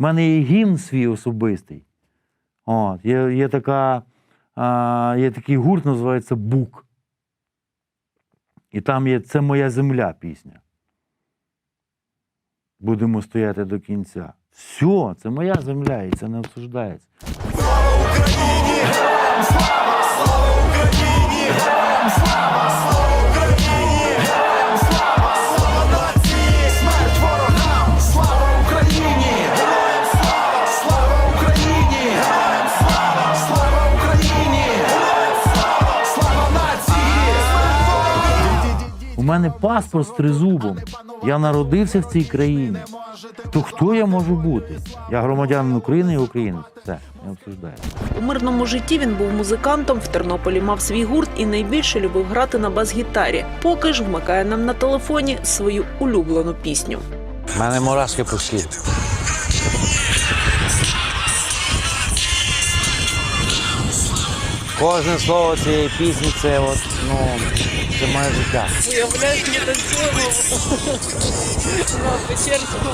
У мене є гімн свій особистий. От, є, є, така, а, є такий гурт, називається Бук. І там є Це моя земля пісня. Будемо стояти до кінця. Все, це моя земля, і це не обсуждається. Слава У мене паспорт з тризубом. Я народився в цій країні. То хто я можу бути? Я громадянин України і українець. Все, не обсуждається. У мирному житті він був музикантом. В Тернополі мав свій гурт і найбільше любив грати на бас-гітарі. Поки ж вмикає нам на телефоні свою улюблену пісню. У мене мурашки по Кожне слово цієї пісні це от, ну, це моє життя. Уявляю, ми танцюємо на Печерському